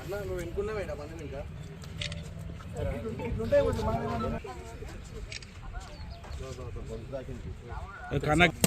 అట్లా నువ్వు ఎన్నుకున్నావేట మనం ఇంకా కనెక్ట్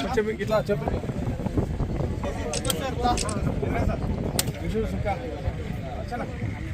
కొంచెం ఇట్లా చెప్పు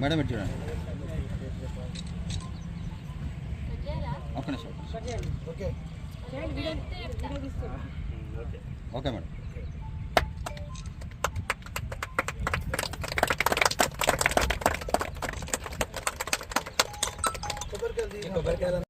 ಮೇಡಮ್ ಇಟ್ಟಿರೋಣ ಓಕೆ ಓಕೆ ಮೇಡಮ್ ಕೊಬ್ಬರಿಕಾಯಿ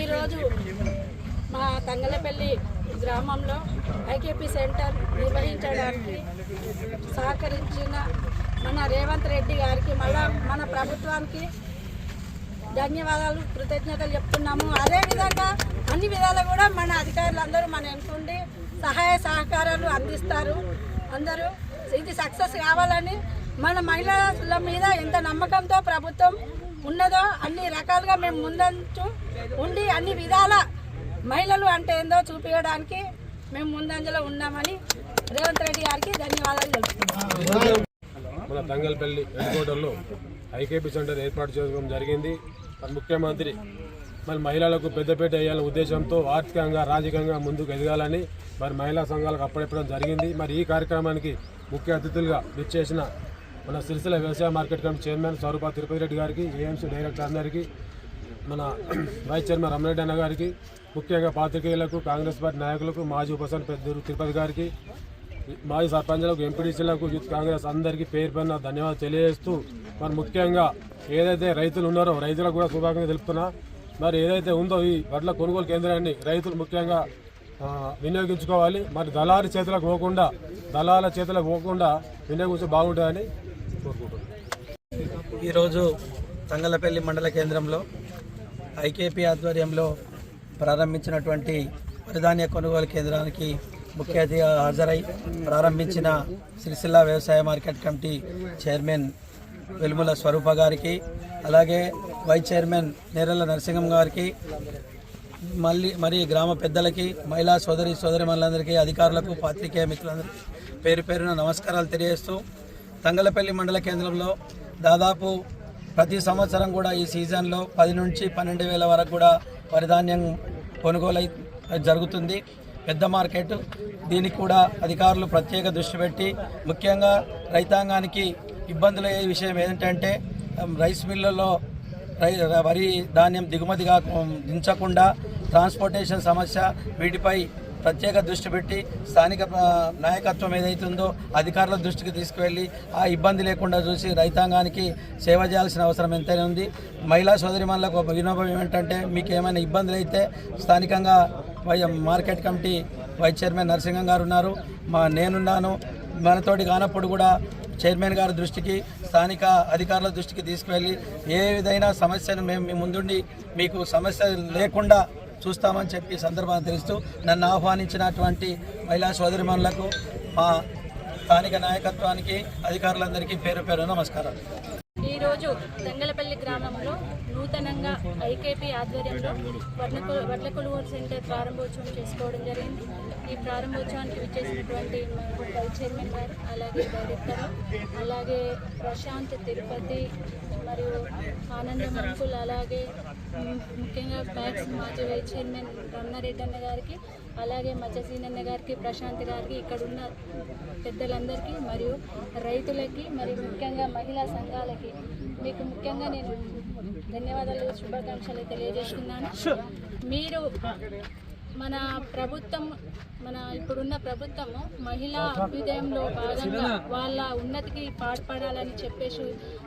ఈరోజు మా తంగలపల్లి గ్రామంలో ఐకేపీ సెంటర్ నిర్వహించడానికి సహకరించిన మన రేవంత్ రెడ్డి గారికి మళ్ళా మన ప్రభుత్వానికి ధన్యవాదాలు కృతజ్ఞతలు చెప్తున్నాము. అదేవిధంగా అన్ని విధాలు కూడా మన అధికారులు అందరూ మన ఎన్నుకుండి సహాయ సహకారాలు అందిస్తారు. అందరూ ఇది సక్సెస్ కావాలని మన మహిళల మీద ఎంత నమ్మకంతో ప్రభుత్వం ఉన్నదో అన్ని రకాలుగా మేము ముందంచు ఉండి అన్ని విధాల మహిళలు అంటే ఏందో చూపించడానికి మేము ముందంజలో ఉన్నామని రేవంత్ రెడ్డి గారికి ధన్యవాదాలు తెలుపుతున్నాం. మన తంగల్పల్లి హెడ్కోటర్లో ఐకేపీ సెంటర్ ఏర్పాటు చేయడం జరిగింది. మరి ముఖ్యమంత్రి మరి మహిళలకు పెద్దపేట వేయాలనే ఉద్దేశంతో ఆర్థికంగా రాజకీయంగా ముందుకు ఎదగాలని మరి మహిళా సంఘాలకు అప్పచెప్పడం జరిగింది. మరి ఈ కార్యక్రమానికి ముఖ్య అతిథులుగా విచ్చేసిన మన సిరిసిల వ్యవసాయ market committee chairman Swaroopa Tirupati Reddy గారికి ఏఎంసీ డైరెక్టర్ అందరికీ మన వైస్ చైర్మన్ రమణరెడ్డి అన్న గారికి ముఖ్యంగా పాత్రికేయులకు కాంగ్రెస్ పార్టీ నాయకులకు మాజీ ఉపసన్ పెద్దూరు తిరుపతి గారికి మాజీ సర్పంచ్లకు ఎంపీడీసీలకు యూత్ కాంగ్రెస్ అందరికీ పేరు పైన ధన్యవాదాలు తెలియజేస్తూ మరి ముఖ్యంగా ఏదైతే రైతులు ఉన్నారో రైతులకు కూడా శుభాకాంక్షలు తెలుపుతున్నా మరి ఏదైతే ఉందో ఈ వడ్ల కొనుగోలు కేంద్రాన్ని రైతులు ముఖ్యంగా వినియోగించుకోవాలి మరి దళారి చేతులకు పోకుండా దళాల చేతులకు పోకుండా వినియోగించి బాగుంటుందని కోరుకుంటున్నాను. ఈరోజు తంగలపల్లి మండల కేంద్రంలో ఐకేపీ ఆధ్వర్యంలో ప్రారంభించినటువంటి వరిధాన్య కొనుగోలు కేంద్రానికి ముఖ్య అతిథిగా హాజరై ప్రారంభించిన సిరిసిల్ల వ్యవసాయ market committee chairman Velumula Swaroopa గారికి అలాగే వైస్ చైర్మన్ నేరల నరసింహం గారికి మళ్ళీ మరి గ్రామ పెద్దలకి మహిళా సోదరి సోదరి మనులందరికీ అధికారులకు పాత్రికేయ మిత్రులందరికీ పేరు పేరున నమస్కారాలు తెలియజేస్తూ తంగలపల్లి మండల కేంద్రంలో దాదాపు ప్రతి సంవత్సరం కూడా ఈ సీజన్లో పది నుంచి పన్నెండు వేల వరకు కూడా వరిధాన్యం కొనుగోలు జరుగుతుంది. పెద్ద మార్కెట్. దీనికి కూడా అధికారులు ప్రత్యేక దృష్టి పెట్టి ముఖ్యంగా రైతాంగానికి ఇబ్బందులు అయ్యే విషయం ఏంటంటే రైస్ మిల్లుల్లో రై వరి ధాన్యం దిగుమతి దించకుండా ట్రాన్స్పోర్టేషన్ సమస్య వీటిపై ప్రత్యేక దృష్టి పెట్టి స్థానిక నాయకత్వం ఏదైతుందో అధికారుల దృష్టికి తీసుకువెళ్ళి ఆ ఇబ్బంది లేకుండా చూసి రైతాంగానికి సేవ చేయాల్సిన అవసరం ఎంతైనా ఉంది. మహిళా సోదరిమణులకు ఒక వినోభం ఏమిటంటే మీకు ఏమైనా ఇబ్బందులు అయితే స్థానికంగా market committee vice chairman Narasimham గారు ఉన్నారు. మా నేనున్నాను. మనతోటి కానప్పుడు కూడా చైర్మన్ గారి దృష్టికి స్థానిక అధికారుల దృష్టికి తీసుకువెళ్ళి ఏ విధమైన సమస్యను మేము మీ ముందుండి మీకు సమస్య లేకుండా చూస్తామని చెప్పి సందర్భాన్ని తెలుస్తూ నన్ను ఆహ్వానించినటువంటి మహిళా సోదరిమణులకు మా స్థానిక నాయకత్వానికి అధికారులందరికీ పేరు పేరు నమస్కారాలు. ఈరోజు తంగలపల్లి గ్రామంలో నూతనంగా ఐకేపీ ఆధ్వర్యంలో వడ్లకు వడ్ల కొలువూరు సెంటర్ ప్రారంభోత్సవం చేసుకోవడం జరిగింది. ఈ ప్రారంభోత్సవానికి విచ్చేసినటువంటి వైస్ చైర్మన్ గారు అలాగే డైరెక్టర్ అలాగే ప్రశాంత్ తిరుపతి మరియు ఆనందం అంకుల్ అలాగే ముఖ్యంగా బ్యాక్స్ మాజీ వైస్ చైర్మన్ రమణారెడ్డి అన్న గారికి అలాగే మత్స్యసీనన్న గారికి ప్రశాంత్ గారికి ఇక్కడ ఉన్న పెద్దలందరికీ మరియు రైతులకి మరియు ముఖ్యంగా మహిళా సంఘాలకి మీకు ముఖ్యంగా నేను ధన్యవాదాలు శుభాకాంక్షలు తెలియజేస్తున్నాను. మీరు మన ప్రభుత్వం మన ఇప్పుడున్న ప్రభుత్వము మహిళా అభ్యుదయంలో భాగంగా వాళ్ళ ఉన్నతికి పాటుపడాలని చెప్పేసి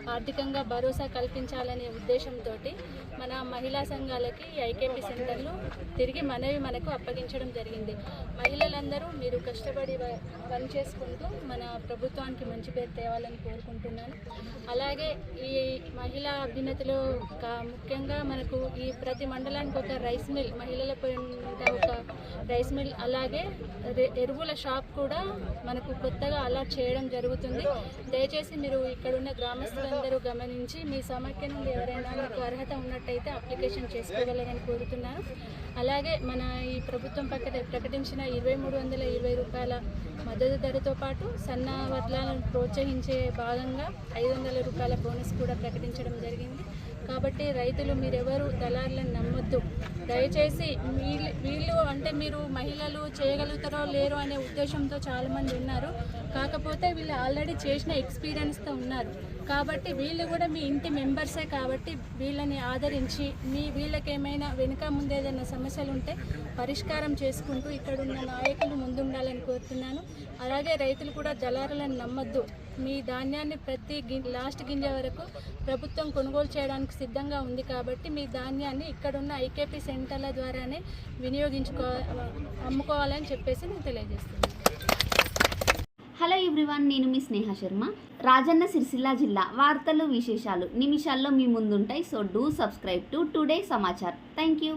ఆర్థికంగా భరోసా కల్పించాలనే ఉద్దేశంతో మన మహిళా సంఘాలకి ఐకేపీ సెంటర్లు తిరిగి మనవి మనకు అప్పగించడం జరిగింది. మహిళలందరూ మీరు కష్టపడి వ- పని చేసుకుంటూ మన ప్రభుత్వానికి మంచి పేరు తేవాలని కోరుకుంటున్నాను. అలాగే ఈ మహిళా అభ్యున్నతిలో కా- ముఖ్యంగా మనకు ఈ ప్రతి మండలానికి ఒక రైస్ మిల్ మహిళల ఒక రైస్ మిల్ అలాగే ఎరువుల షాప్ కూడా మనకు కొత్తగా అలాట్ చేయడం జరుగుతుంది. దయచేసి మీరు ఇక్కడ ఉన్న గ్రామస్తులందరూ గమనించి మీ సమాఖ్య నుండి ఎవరైనా మీకు అర్హత ఉన్నట్టు అయితే అప్లికేషన్ చేసుకోగలరని కోరుతున్నాను అలాగే మన ఈ ప్రభుత్వం పక్కన ప్రకటించిన ఇరవై మూడు వందల ఇరవై రూపాయల మద్దతు ధరతో పాటు సన్న వడ్లను ప్రోత్సహించే భాగంగా ఐదు వందల రూపాయల బోనస్ కూడా ప్రకటించడం జరిగింది. కాబట్టి రైతులు మీరెవరు దళారులను నమ్మొద్దు. దయచేసి వీళ్ళు వీళ్ళు అంటే మీరు మహిళలు చేయగలుగుతారో లేరో అనే ఉద్దేశంతో చాలామంది ఉన్నారు. కాకపోతే వీళ్ళు ఆల్రెడీ చేసిన ఎక్స్పీరియన్స్తో ఉన్నారు. కాబట్టి వీళ్ళు కూడా మీ ఇంటి మెంబర్సే కాబట్టి వీళ్ళని ఆదరించి మీ వీళ్ళకి ఏమైనా వెనుక ముందు ఏదైనా సమస్యలు ఉంటే పరిష్కారం చేసుకుంటూ ఇక్కడ ఉన్న నాయకులు ముందుండాలని కోరుతున్నాను. అలాగే రైతులు కూడా దళారులను నమ్మద్దు. మీ ధాన్యాన్ని ప్రతి లాస్ట్ గింజ వరకు ప్రభుత్వం కొనుగోలు చేయడానికి సిద్ధంగా ఉంది కాబట్టి మీ ధాన్యాన్ని ఇక్కడున్న ఐకేపీ సెంటర్ల ద్వారానే వినియోగించుకో అమ్ముకోవాలని చెప్పేసి నేను తెలియజేస్తున్నాను. ఎవ్రీవన్ నేను మీ స్నేహ శర్మ. రాజన్న సిరిసిల్ల జిల్లా. వార్తలు విశేషాలు నిమిషాల్లో మీ ముందుంటాయి. So do subscribe to today Samachar. Thank you